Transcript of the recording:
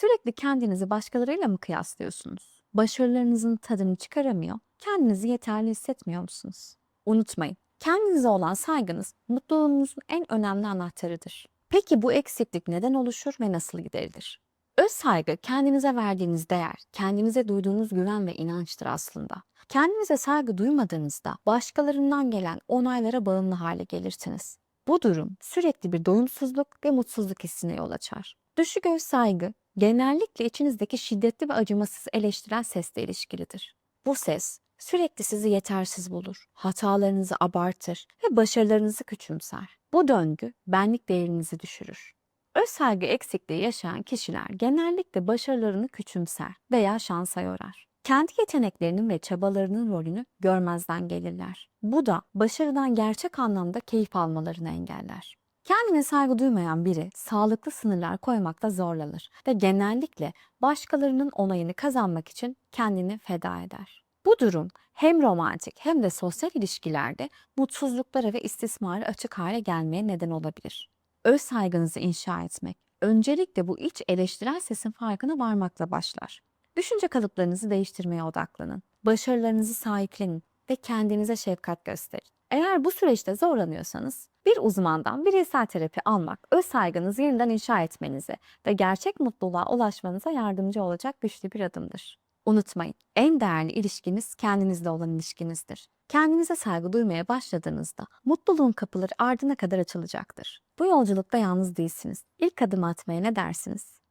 Sürekli kendinizi başkalarıyla mı kıyaslıyorsunuz? Başarılarınızın tadını çıkaramıyor, kendinizi yeterli hissetmiyor musunuz? Unutmayın, kendinize olan saygınız mutluluğunuzun en önemli anahtarıdır. Peki bu eksiklik neden oluşur ve nasıl giderilir? Öz saygı kendinize verdiğiniz değer, kendinize duyduğunuz güven ve inançtır aslında. Kendinize saygı duymadığınızda başkalarından gelen onaylara bağımlı hale gelirsiniz. Bu durum sürekli bir doyumsuzluk ve mutsuzluk hissine yol açar. Düşük öz saygı genellikle içinizdeki şiddetli ve acımasız eleştiren sesle ilişkilidir. Bu ses sürekli sizi yetersiz bulur, hatalarınızı abartır ve başarılarınızı küçümser. Bu döngü benlik değerinizi düşürür. Öz saygı eksikliği yaşayan kişiler genellikle başarılarını küçümser veya şansa yorar. Kendi yeteneklerinin ve çabalarının rolünü görmezden gelirler. Bu da başarıdan gerçek anlamda keyif almalarını engeller. Kendine saygı duymayan biri sağlıklı sınırlar koymakta zorlanır ve genellikle başkalarının onayını kazanmak için kendini feda eder. Bu durum hem romantik hem de sosyal ilişkilerde mutsuzluklara ve istismara açık hale gelmeye neden olabilir. Öz saygınızı inşa etmek öncelikle bu iç eleştirel sesin farkına varmakla başlar. Düşünce kalıplarınızı değiştirmeye odaklanın. Başarılarınızı sahiplenin ve kendinize şefkat gösterin. Eğer bu süreçte zorlanıyorsanız bir uzmandan bireysel terapi almak öz saygınızı yeniden inşa etmenize ve gerçek mutluluğa ulaşmanıza yardımcı olacak güçlü bir adımdır. Unutmayın, en değerli ilişkiniz kendinizle olan ilişkinizdir. Kendinize saygı duymaya başladığınızda mutluluğun kapıları ardına kadar açılacaktır. Bu yolculukta yalnız değilsiniz. İlk adım atmaya ne dersiniz?